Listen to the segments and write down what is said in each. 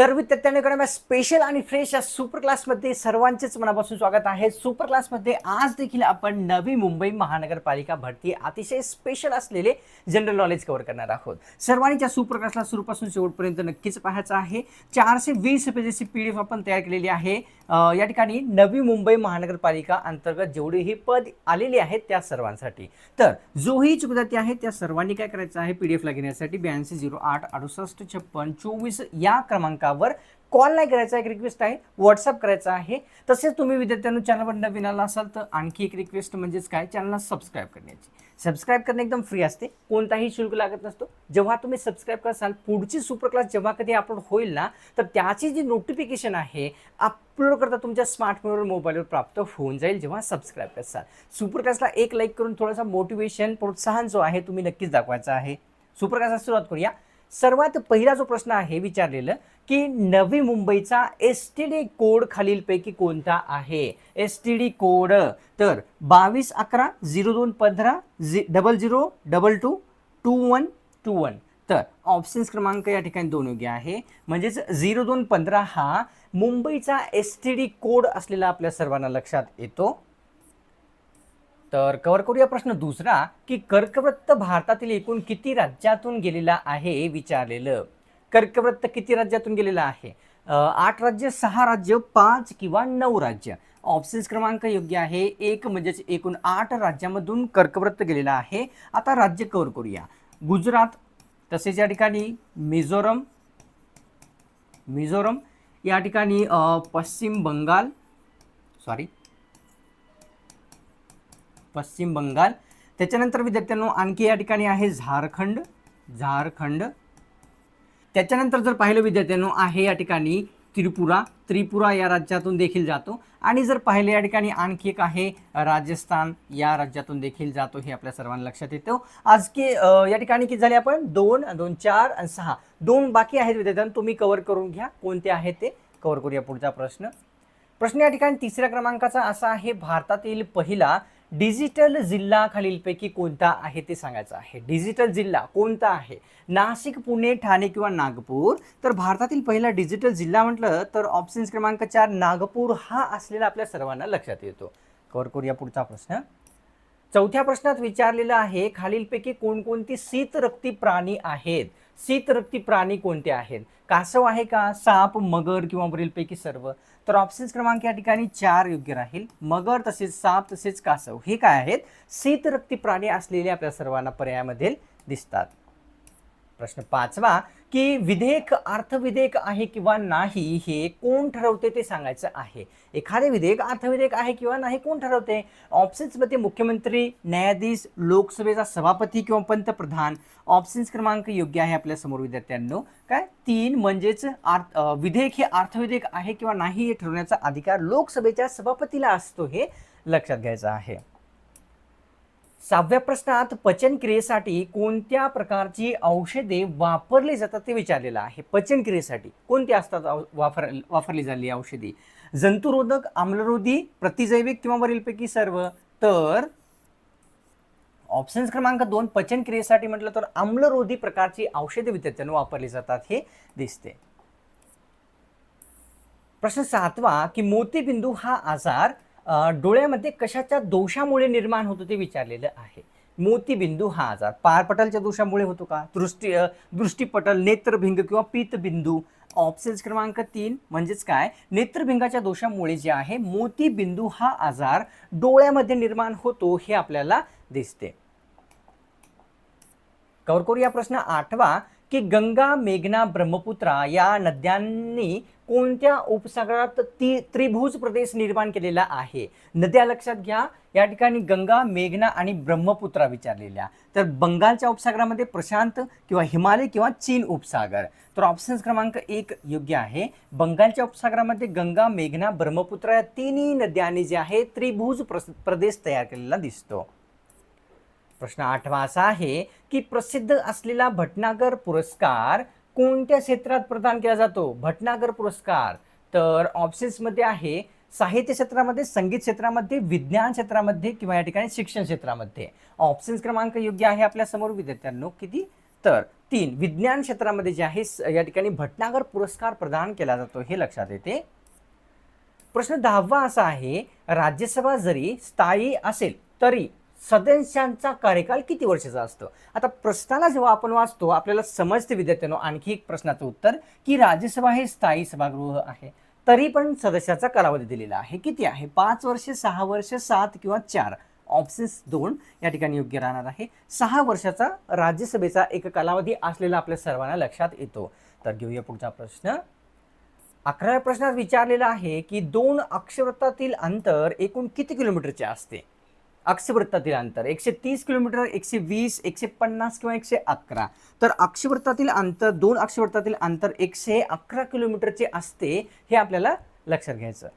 तर विद्यार्थ्यांकडे स्पेशल आणि फ्रेश या सुपर क्लासमध्ये सर्वांचेच मनापासून स्वागत आहे. सुपर क्लासमध्ये आज देखील आपण नवी मुंबई महानगरपालिका भरती अतिशय स्पेशल असलेले जनरल नॉलेज कव्हर करणार आहोत. सर्वांनी त्या सुपर क्लासला सुरूपासून शेवटपर्यंत नक्कीच पाहायचं आहे. चारशे वीस पेजेसची पी डी एफ आपण तयार केलेली आहे. या ठिकाणी नवी मुंबई महानगरपालिका अंतर्गत जेवढेही पद आलेली आहेत त्या सर्वांसाठी. तर जोही विद्यार्थी आहे त्या सर्वांनी काय करायचं आहे? पी डी एफला घेण्यासाठी ब्याऐंशी झिरो आठ अडुसष्ट छप्पन चोवीस या क्रमांका नंबरावर कॉल नाही करायचा एक रिक्वेस्ट आहे व्हॉट्सअप करायचा आहे. तसेच तुम्ही विद्यार्थ्यांना चॅनलवर नवीन आला असाल तर आणखी एक रिक्वेस्ट म्हणजेच काय? चॅनलला सबस्क्राईब करण्याची. सबस्क्राईब करणे एकदम फ्री असते. कोणताही शुल्क लागत नसतो. जेव्हा तुम्ही सबस्क्राईब कराल पुढची सुपर क्लास जेव्हा कधी अपलोड होईल ना तर त्याची जी नोटिफिकेशन आहे अपलोड करता तुमच्या स्मार्टफोनवर मोबाईलवर प्राप्त होऊन जाईल जेव्हा सबस्क्राईब कराल. सुपर क्लासला एक लाईक करून थोडासा मोटिवेशन प्रोत्साहन जो आहे तुम्ही नक्कीच दाखवायचा आहे. सुपर क्लासला सुरुवात करूया. सर्वात पहिला जो प्रश्न आहे विचारलेलं की नवी मुंबईचा एस टी डी कोड खालीलपैकी कोणता आहे? S T D code. तर बावीस अकरा झिरो दोन पंधरा झि double zero double two two one two one. तर ऑप्शन्स क्रमांक या ठिकाणी दोन योग्य आहे. म्हणजेच झिरो दोन पंधरा हा मुंबईचा एस टी डी कोड असलेला आपल्या सर्वांना लक्षात येतो. तर कवर करूया प्रश्न दुसरा की कर्कवृत्त भारतातील एकूण किती राज्यातून गेलेला आहे विचारलेलं. कर्कवृत्त किती राज्यातून गेलेला आहे? आठ राज्य सहा राज्य पाच किंवा नऊ राज्य. ऑप्शन्स क्रमांक योग्य आहे. एक म्हणजेच एकूण आठ राज्यामधून कर्कवृत्त गेलेला आहे. आता राज्य कवर करूया. गुजरात तसेच या ठिकाणी मिझोरम मिझोरम या ठिकाणी पश्चिम बंगाल सॉरी पश्चिम बंगाल. त्याच्यानंतर विद्यार्थ्यांनो आणखी या ठिकाणी आहे झारखंड झारखंड. त्याच्यानंतर जर पाहिलं विद्यार्थ्यांनो आहे या ठिकाणी त्रिपुरा. त्रिपुरा या राज्यातून देखील जातो. आणि जर पाहिलं या ठिकाणी आणखी एक आहे राजस्थान या राज्यातून देखील जातो हे आपल्या सर्वांना लक्षात येतो. आज की या ठिकाणी किती झाले आपण? दोन दोन चार आणि सहा. दोन बाकी आहेत विद्यार्थ्यांनो तुम्ही कव्हर करून घ्या. कोणते आहेत ते? कव्हर करूया पुढचा प्रश्न. प्रश्न या ठिकाणी तिसऱ्या क्रमांकाचा असा आहे. भारतातील पहिला डिजिटल जिल्हा खालीलपैकी कोणता आहे ते सांगायचं आहे. डिजिटल जिल्हा कोणता आहे? नाशिक पुणे ठाणे किंवा नागपूर? तर भारतातील पहिला डिजिटल जिल्हा म्हटलं तर ऑप्शन्स क्रमांक चार नागपूर हा असलेला आपल्या सर्वांना लक्षात येतो. कवर करूया पुढचा प्रश्न. चौथ्या प्रश्नात विचारलेलं आहे खालीलपैकी कोणकोणती शीतरक्ती प्राणी आहेत? शीतरक्ती प्राणी कोणते आहेत? कासव आहे का? साप मगर किंवा वरीलपैकी सर्व? तर ऑप्शन्स क्रमांक या ठिकाणी चार योग्य राहील. मगर तसेच साप तसेच कासव हे काय आहेत? शीतरक्ती प्राणी असलेले आपल्या सर्वांना पर्यायामध्ये दिसतात. प्रश्न पाचवा की विधेयक अर्थविधेयक आहे किंवा नाही हे कोण ठरवते ते सांगायचं आहे. एखादे विधेयक अर्थविधेयक आहे किंवा नाही कोण ठरवते? ऑप्शन्समध्ये मुख्यमंत्री न्यायाधीश लोकसभेचा सभापती किंवा पंतप्रधान. ऑप्शन्स क्रमांक योग्य आहे आपल्यासमोर विद्यार्थ्यांनो. काय? तीन म्हणजेच अर्थ विधेयक हे अर्थविधेयक आहे किंवा नाही हे ठरवण्याचा अधिकार लोकसभेच्या सभापतीला असतो हे लक्षात घ्यायचं आहे. सहाव्या प्रश्नात पचनक्रियेसाठी कोणत्या प्रकारची औषधे वापरली जातात ते विचारलेलं आहे. पचनक्रियेसाठी कोणती असतात वापर वापरली झालेली औषधी? जंतुरोधक आम्लरोधी प्रतिजैविक किंवा वरीलपैकी सर्व? तर ऑप्शन्स क्रमांक दोन पचनक्रियेसाठी म्हटलं तर आम्लरोधी प्रकारची औषधे विद्यार्थ्यांना वापरली जातात हे दिसते. प्रश्न सातवा की मोतीबिंदू हा आजार डोळ्यामध्ये कशाच्या दोषामुळे निर्माण होतो ते विचारलेलं आहे. मोतीबिंदू हा आजार. पारपटलच्या दोषामुळे होतो का? दृष्टी दृष्टीपटल नेत्रभिंग किंवा पीतबिंदू. ऑप्शन्स क्रमांक तीन म्हणजेच काय? नेत्रभिंगाच्या दोषामुळे जे आहे मोतीबिंदू हा आजार डोळ्यामध्ये निर्माण होतो हे आपल्याला दिसते. कवर करूया प्रश्न आठवा. की गंगा मेघना ब्रह्मपुत्रा या नद्यांनी कोणत्या उपसागरात ती त्रिभुज प्रदेश निर्माण केलेला आहे? नद्या लक्षात घ्या. या ठिकाणी गंगा मेघना आणि ब्रह्मपुत्रा विचारलेल्या. तर बंगालच्या उपसागरामध्ये प्रशांत किंवा हिमालय किंवा चीन उपसागर. तर ऑप्शन्स क्रमांक एक योग्य आहे. बंगालच्या उपसागरामध्ये गंगा मेघना ब्रह्मपुत्रा या तिन्ही नद्यांनी जे आहे त्रिभुज प्रस- प्रदेश तयार केलेला दिसतो. प्रश्न आठवा असा आहे की प्रसिद्ध असलेला भटनागर पुरस्कार कोणत्या क्षेत्रात प्रदान केला जातो? भटनागर पुरस्कार. तर ऑप्शन्समध्ये आहे साहित्य क्षेत्रामध्ये संगीत क्षेत्रामध्ये विज्ञान क्षेत्रामध्ये किंवा या ठिकाणी शिक्षण क्षेत्रामध्ये. ऑप्शन्स क्रमांक योग्य आहे आपल्यासमोर विद्यार्थ्यांनो. किती? तर तीन विज्ञान क्षेत्रामध्ये जे आहे या ठिकाणी भटनागर पुरस्कार प्रदान केला जातो. हे लक्षात येते. प्रश्न दहावा असा आहे राज्यसभा जरी स्थायी असेल तरी सदस्यांचा कार्यकाल किती वर्षाचा असतो? आता प्रश्नाला जेव्हा आपण वाचतो आपल्याला समजते विद्यार्थ्यांनो आणखी एक प्रश्नाचं उत्तर की राज्यसभा हे स्थायी सभागृह आहे. तरी पण सदस्याचा कालावधी दिलेला आहे. किती आहे? पाच वर्ष सहा वर्ष सात किंवा चार? ऑप्शन्स दोन या ठिकाणी योग्य राहणार आहे. सहा वर्षाचा राज्यसभेचा एक कालावधी असलेला आपल्या सर्वांना लक्षात येतो. तर घेऊया पुढचा प्रश्न. अकराव्या प्रश्नात विचारलेला आहे की दोन अक्षवृत्तातील अंतर एकूण किती किलोमीटरचे असते? अक्षवृत्तातील अंतर. एकशे तीस किलोमीटर एकशे वीस एकशे पन्नास किंवा एकशे अकरा. तर अक्षवृत्तातील अंतर दोन अक्षवृत्तातील अंतर एकशे अकरा किलोमीटरचे असते हे आपल्याला लक्षात घ्यायचं.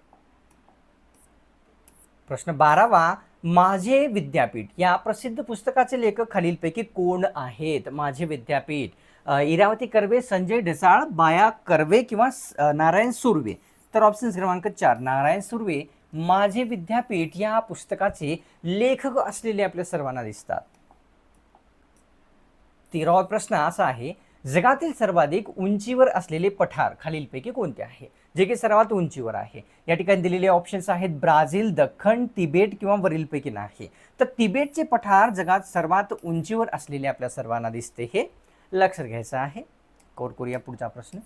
प्रश्न बारावा माझे विद्यापीठ. या प्रसिद्ध पुस्तकाचे लेखक खालीलपैकी कोण आहेत? माझे विद्यापीठ. इरावती कर्वे संजय ढसाळ बाया कर्वे किंवा नारायण सुर्वे. तर ऑप्शन क्रमांक चार नारायण सुर्वे माझे विद्यापीठ या पुस्तकाचे लेखक असलेले आपल्या सर्वांना दिसतात. तेरावा प्रश्न असा आहे जगातील सर्वाधिक उंचीवर असलेले पठार खालीलपैकी कोणते आहे? जे की सर्वात उंचीवर आहे. या ठिकाणी दिलेले ऑप्शन्स आहेत ब्राझील दख्खन तिबेट किंवा वरीलपैकी नाही. तर तिबेटचे पठार जगात सर्वात उंचीवर असलेले आपल्या सर्वांना दिसते हे लक्षात घ्यायचं आहे. कौर करूया पुढचा प्रश्न.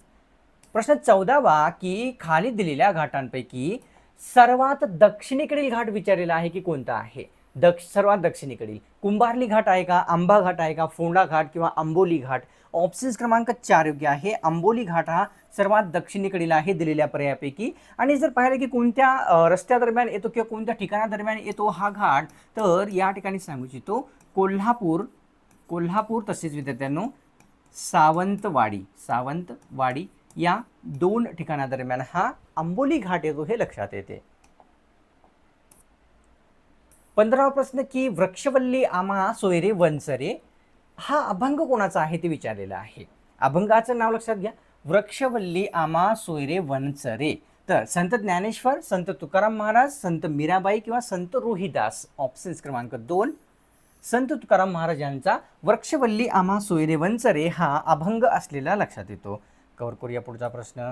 प्रश्न चौदावा की खाली दिलेल्या घाटांपैकी सर्वात दक्षिणेकडील घाट विचारलेला आहे की कोणता आहे? दक्ष सर्वात दक्षिणेकडील. कुंभारली घाट आहे का? आंबा घाट आहे का? फोंडा घाट किंवा आंबोली घाट? ऑप्शन्स क्रमांक चार योग्य आहे. आंबोली घाट हा सर्वात दक्षिणेकडील आहे दिलेल्या पर्यायापैकी. आणि जर पाहिलं की कोणत्या रस्त्यादरम्यान येतो किंवा कोणत्या ठिकाणादरम्यान येतो हा घाट तर या ठिकाणी सांगू इच्छितो कोल्हापूर कोल्हापूर तसेच विद्यार्थ्यांनो सावंतवाडी सावंतवाडी या दोन ठिकाणादरम्यान हा आंबोली घाट येतो हे लक्षात येते. पंधरावा प्रश्न की वृक्षवल्ली आमा सोयरे वनसरे हा अभंग कोणाचा आहे ते विचारलेलं आहे. अभंगाचं नाव लक्षात घ्या. वृक्षवल्ली आमा सोयरे वनसरे. तर संत ज्ञानेश्वर संत तुकाराम महाराज संत मीराबाई किंवा संत रोहिदास ऑप्शन्स क्रमांक दोन. संत तुकाराम महाराज यांचा वृक्षवल्ली आमा सोयरे वनसरे हा अभंग असलेला लक्षात येतो. कव्हर करूया पुढचा प्रश्न.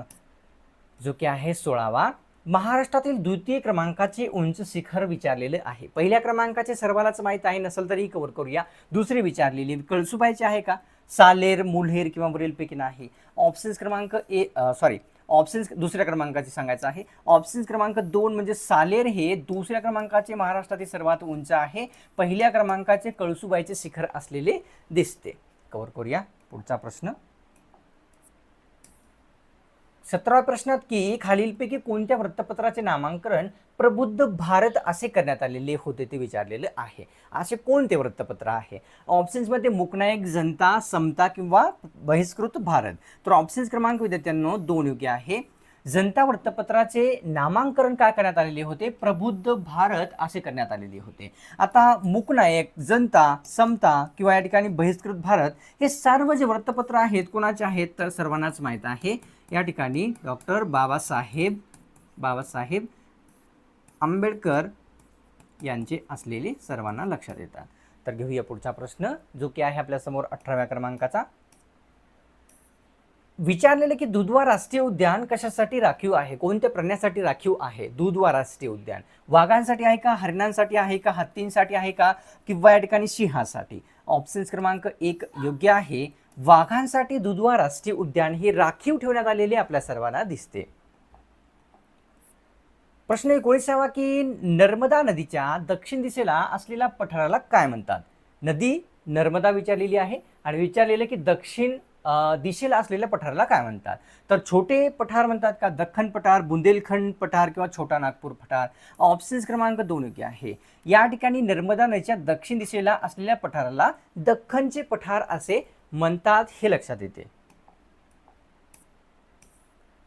जो की आहे सोळावा. महाराष्ट्रातील द्वितीय क्रमांकाचे उंच शिखर विचारलेले आहे. पहिल्या क्रमांकाचे सर्वालाच माहीत आहे नसेल तरी कवर करूया. दुसरी विचारलेली कळसुबाईचे आहे का? सालेर मुलहेर किंवा वरीलपैकी नाही. ऑप्शन्स क्रमांक ए सॉरी ऑप्शन्स दुसऱ्या क्रमांकाचे सांगायचं आहे. ऑप्शन्स क्रमांक दोन म्हणजे सालेर हे दुसऱ्या क्रमांकाचे महाराष्ट्रातील सर्वात उंच आहे. पहिल्या क्रमांकाचे कळसुबाईचे शिखर असलेले दिसते. कवर करूया पुढचा प्रश्न. सतराव्या प्रश्नात की खालीलपैकी कोणत्या वृत्तपत्राचे नामांकन प्रबुद्ध भारत असे करण्यात आलेले होते ते विचारलेले आहे. असे कोणते वृत्तपत्र आहे? ऑप्शन्समध्ये मुकनायक जनता समता किंवा बहिष्कृत भारत. तर ऑप्शन्स क्रमांक विद्यार्थ्यांनो दोन योग्य आहे. जनता वृत्तपत्राचे नामांकरण काय करण्यात आलेले होते? प्रबुद्ध भारत असे करण्यात आलेले होते. आता मुकनायक जनता समता किंवा या ठिकाणी बहिष्कृत भारत हे सर्व जे वृत्तपत्र आहेत कोणाचे आहेत तर सर्वांनाच माहीत आहे. या ठिकाणी डॉक्टर बाबासाहेब बाबासाहेब आंबेडकर यांचे असलेले सर्वांना लक्षात येतात. तर घेऊया पुढचा प्रश्न जो की आहे आपल्यासमोर अठराव्या क्रमांकाचा. विचारलेलं की दुधवा राष्ट्रीय उद्यान कशासाठी राखीव आहे? कोणत्या प्राण्यासाठी राखीव आहे? दुधवा राष्ट्रीय उद्यान. वाघांसाठी आहे का? हरिणांसाठी आहे का? हत्तींसाठी आहे का? किंवा या ठिकाणी सिंहासाठी? ऑप्शन्स क्रमांक एक योग्य आहे. वाघांसाठी दुधवा राष्ट्रीय उद्यान हे राखीव ठेवण्यात आलेले आपल्या सर्वांना दिसते. प्रश्न एकोणीसावा की नर्मदा नदीच्या दक्षिण दिशेला असलेल्या पठाराला काय म्हणतात? नदी नर्मदा विचारलेली आहे आणि विचारलेलं की दक्षिण दिशेला असलेल्या पठाराला काय म्हणतात? तर छोटे पठार म्हणतात का? दख्खन पठार बुंदेलखंड पठार किंवा छोटा नागपूर पठार? ऑप्शन्स क्रमांक दोन योग्य आहे. या ठिकाणी नर्मदा नदीच्या दक्षिण दिशेला असलेल्या पठाराला दख्खनचे पठार असे म्हणतात हे लक्षात येते.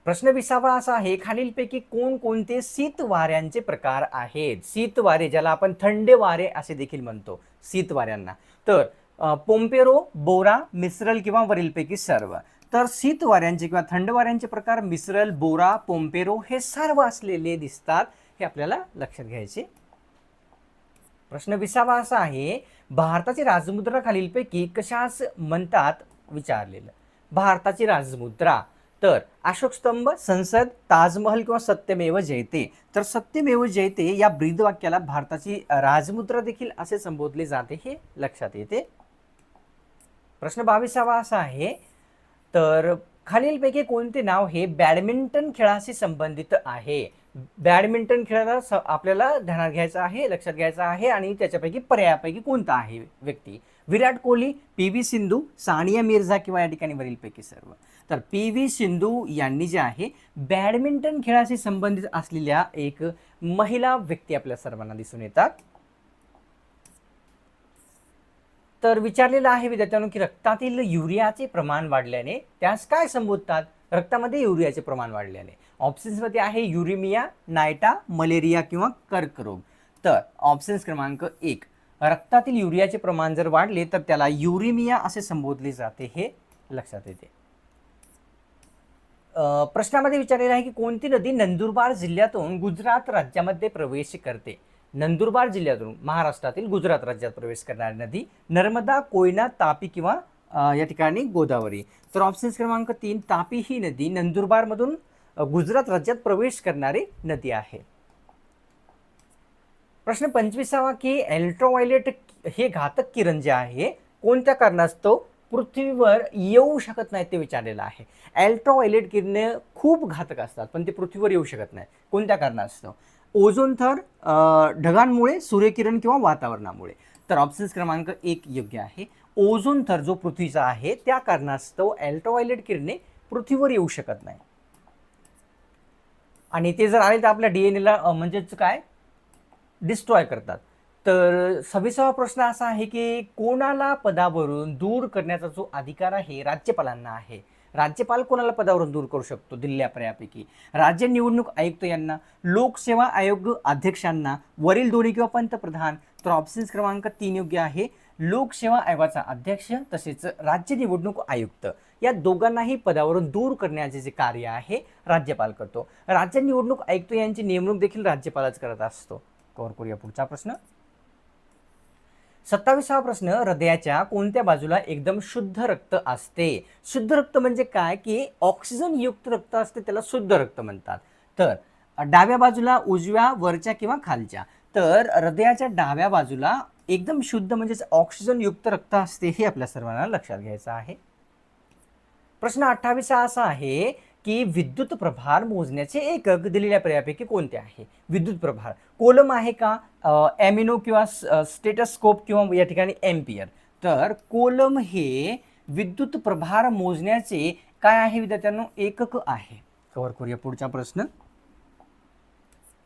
प्रश्न विसावा असा आहे खालीलपैकी कोणकोणते शीत वाऱ्यांचे प्रकार आहेत? शीत वारे ज्याला आपण थंडे वारे असे देखील म्हणतो. शीत वाऱ्यांना. तर पोम्पेरो बोरा मिसरल किंवा वरीलपैकी सर्व. तर शीत वाऱ्यांचे किंवा थंड वाऱ्यांचे प्रकार मिसरल बोरा पोम्पेरो हे सर्व असलेले दिसतात हे आपल्याला लक्षात घ्यायचे. प्रश्न विसावा असा आहे भारताची राजमुद्रा खालीलपैकी कशास म्हणतात विचारलेलं. भारताची राजमुद्रा. तर अशोक स्तंभ संसद ताजमहल किंवा सत्यमेव जयते. तर सत्यमेव जयते या ब्रीद वाक्याला भारताची राजमुद्रा देखील असे संबोधले जाते हे लक्षात येते. प्रश्न बावीसावा असा आहे तर खालीलपैकी कोणते नाव हे बॅडमिंटन खेळाशी संबंधित आहे? बॅडमिंटन खेळाला स- आपल्याला ध्यानात घ्यायचं आहे लक्षात घ्यायचं आहे आणि त्याच्यापैकी पर्यायापैकी कोणता आहे व्यक्ती? विराट कोहली पी व्ही सिंधू सानिया मिर्झा किंवा या ठिकाणी वरीलपैकी सर्व. तर पी व्ही सिंधू यांनी जे आहे बॅडमिंटन खेळाशी संबंधित असलेल्या एक महिला व्यक्ती आपल्या सर्वांना दिसून येतात. तर विचारलेलं आहे विद्यार्थ्यांनो की रक्तातील युरियाचे प्रमाण वाढल्याने त्यास काय संबोधतात? रक्तामध्ये युरियाचे प्रमाण वाढल्याने. ऑप्शन्समध्ये आहे युरिमिया नायटा मलेरिया किंवा कर्करोग. तर ऑप्शन्स क्रमांक एक रक्तातील युरियाचे प्रमाण जर वाढले तर त्याला युरिमिया असे संबोधले जाते हे लक्षात येते. प्रश्नामध्ये विचारलेलं आहे की कोणती नदी नंदुरबार जिल्ह्यातून गुजरात राज्यामध्ये प्रवेश करते? नंदुरबार जिल्ह्यातून महाराष्ट्रातील गुजरात राज्यात प्रवेश करणारी नदी नर्मदा कोयना तापी किंवा या ठिकाणी गोदावरी. तर ऑप्शन क्रमांक तीन तापी ही नदी नंदुरबारमधून गुजरात राज्यात प्रवेश करणारी नदी आहे. प्रश्न पंचवीसावा की अल्ट्राव्हायलेट हे घातक किरण जे आहे कोणत्या कारणास्तव पृथ्वीवर येऊ शकत नाहीत ते विचारलेलं आहे. अल्ट्राव्हायलेट किरणे खूप घातक असतात पण ते पृथ्वीवर येऊ शकत नाही कोणत्या कारणास्तव? ओझोन थर ढगांमुळे सूर्यकिरण किंवा वातावरणामुळे. तर ऑप्शन्स क्रमांक एक योग्य आहे. ओझोन थर जो पृथ्वीचा आहे त्या कारणास्तव अल्ट्राव्हायलेट किरणे पृथ्वीवर येऊ शकत नाही आणि ते जर आले तर आपल्या डी एन एला म्हणजेच काय? डिस्ट्रॉय करतात. तर सव्वीसावा प्रश्न असा आहे की कोणाला पदावरून दूर करण्याचा जो अधिकार आहे राज्यपालांना आहे. राज्यपाल कोणाला पदावरून दूर करू शकतो? दिल्ल्यापर्यापैकी राज्य निवडणूक आयुक्त यांना लोकसेवा आयोग अध्यक्षांना वरील दोन्ही किंवा पंतप्रधान तर ऑप्शन्स क्रमांक तीन योग्य आहे. लोकसेवा आयोगाचा अध्यक्ष तसेच राज्य निवडणूक आयुक्त. या दोघांनाही पदावरून दूर करण्याचे जे कार्य आहे राज्यपाल करतो. राज्य निवडणूक आयुक्त यांची नेमणूक देखील राज्यपालच करत असतो. कवर करूया पुढचा प्रश्न. सत्तावीसावा प्रश्न हृदयाच्या कोणत्या बाजूला एकदम शुद्ध रक्त असते? शुद्ध रक्त म्हणजे काय? की ऑक्सिजन युक्त रक्त असते त्याला शुद्ध रक्त म्हणतात. तर डाव्या बाजूला उजव्या वरच्या किंवा खालच्या. तर हृदयाच्या डाव्या बाजूला एकदम शुद्ध म्हणजेच ऑक्सिजन युक्त रक्त असते हे आपल्या सर्वांना लक्षात घ्यायचं आहे. प्रश्न अठ्ठावीसा असा आहे की विद्युत प्रभार मोजण्याचे एकक दिलेल्या पर्यायापैकी कोणते आहे? विद्युत प्रभार. कोलम आहे का? ॲमिनो किंवा स्टेटस्कोप किंवा या ठिकाणी एम्पियर तर कोलम हे विद्युत प्रभार मोजण्याचे काय आहे विद्यार्थ्यांनो? एकक आहे. कव्हर करूया पुढचा प्रश्न.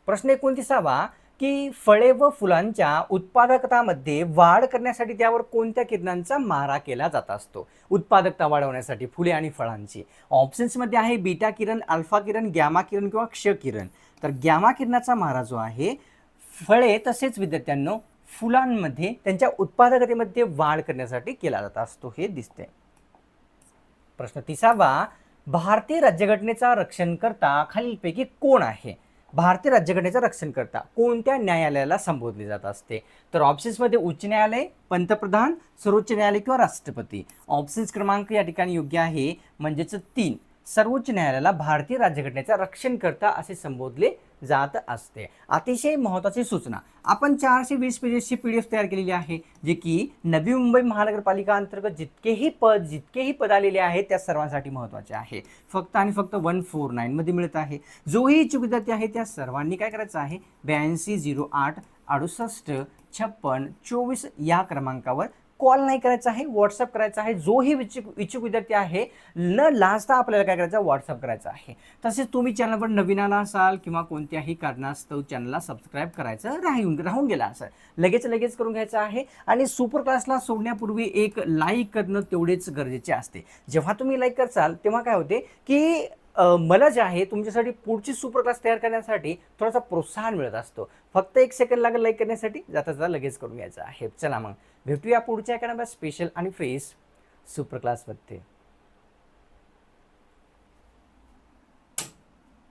प्रश्न एकोणतीसावा. की फळे व फुलांच्या उत्पादकतामध्ये वाढ करण्यासाठी त्यावर कोणत्या किरणांचा मारा केला जात असतो? उत्पादकता वाढवण्यासाठी फुले आणि फळांची. ऑप्शन्समध्ये आहे बीटा किरण अल्फा किरण गॅमा किरण किंवा क्ष किरण. तर गॅमा किरणाचा मारा जो आहे फळे तसेच विद्यार्थ्यांनो फुलांमध्ये त्यांच्या उत्पादकतेमध्ये वाढ करण्यासाठी केला जात असतो हे दिसते प्रश्न तिसावा भारतीय राज्यघटनेचा रक्षण करता खालीलपैकी कोण आहे? भारतीय राज्यघटनेचं रक्षण करता कोणत्या न्यायालयाला संबोधले जात असते? तर ऑप्शन्समध्ये उच्च न्यायालय पंतप्रधान सर्वोच्च न्यायालय किंवा राष्ट्रपती. ऑप्शन्स क्रमांक या ठिकाणी योग्य आहे. म्हणजेच तीन. सर्वोच्च न्यायालयाला भारतीय राज्यघटनेचा रक्षणकर्ता असे संबोधले जात असते. अतिशय महत्त्वाची सूचना. आपण चारशे वीस पेजेसची पी डी एफ तयार केलेली आहे जे की नवी मुंबई महानगरपालिका अंतर्गत जितकेही पद जितकेही पद आलेले आहेत त्या सर्वांसाठी महत्त्वाचे आहे. फक्त आणि फक्त वन फोर नाईनमध्ये मिळत आहे. जोही इच्छुक विद्यार्थी आहे त्या सर्वांनी काय करायचं आहे? ब्याऐंशी झिरो आठ अडुसष्ट छप्पन चोवीस या क्रमांकावर कॉल नाही करायचा आहे व्हॉट्सअप करायचा आहे जोही इच्छुक इच्छुक विद्यार्थी आहे न लाजता आपल्याला काय करायचं व्हॉट्सअप करायचा आहे. तसेच तुम्ही चॅनलवर नवीन आला असाल किंवा कोणत्याही कारणास्तव चॅनलला सबस्क्राईब करायचं राहून राहून गेला असं लगेच लगेच करून घ्यायचं आहे आणि सुपर क्लासला सोडण्यापूर्वी एक लाईक करणं तेवढेच गरजेचे असते. जेव्हा तुम्ही लाईक करसाल तेव्हा काय होते की मला जे आहे तुमच्यासाठी पुढची सुपर क्लास तयार करण्यासाठी थोडासा प्रोत्साहन मिळत असतो. फक्त एक सेकंड लागेल लाईक करण्यासाठी जाता जाता लगेच करून घ्यायचं आहे. चला मग. भेटूया पुढच्या एखाद्या स्पेशल आणि फ्रेश सुपर क्लासमध्ये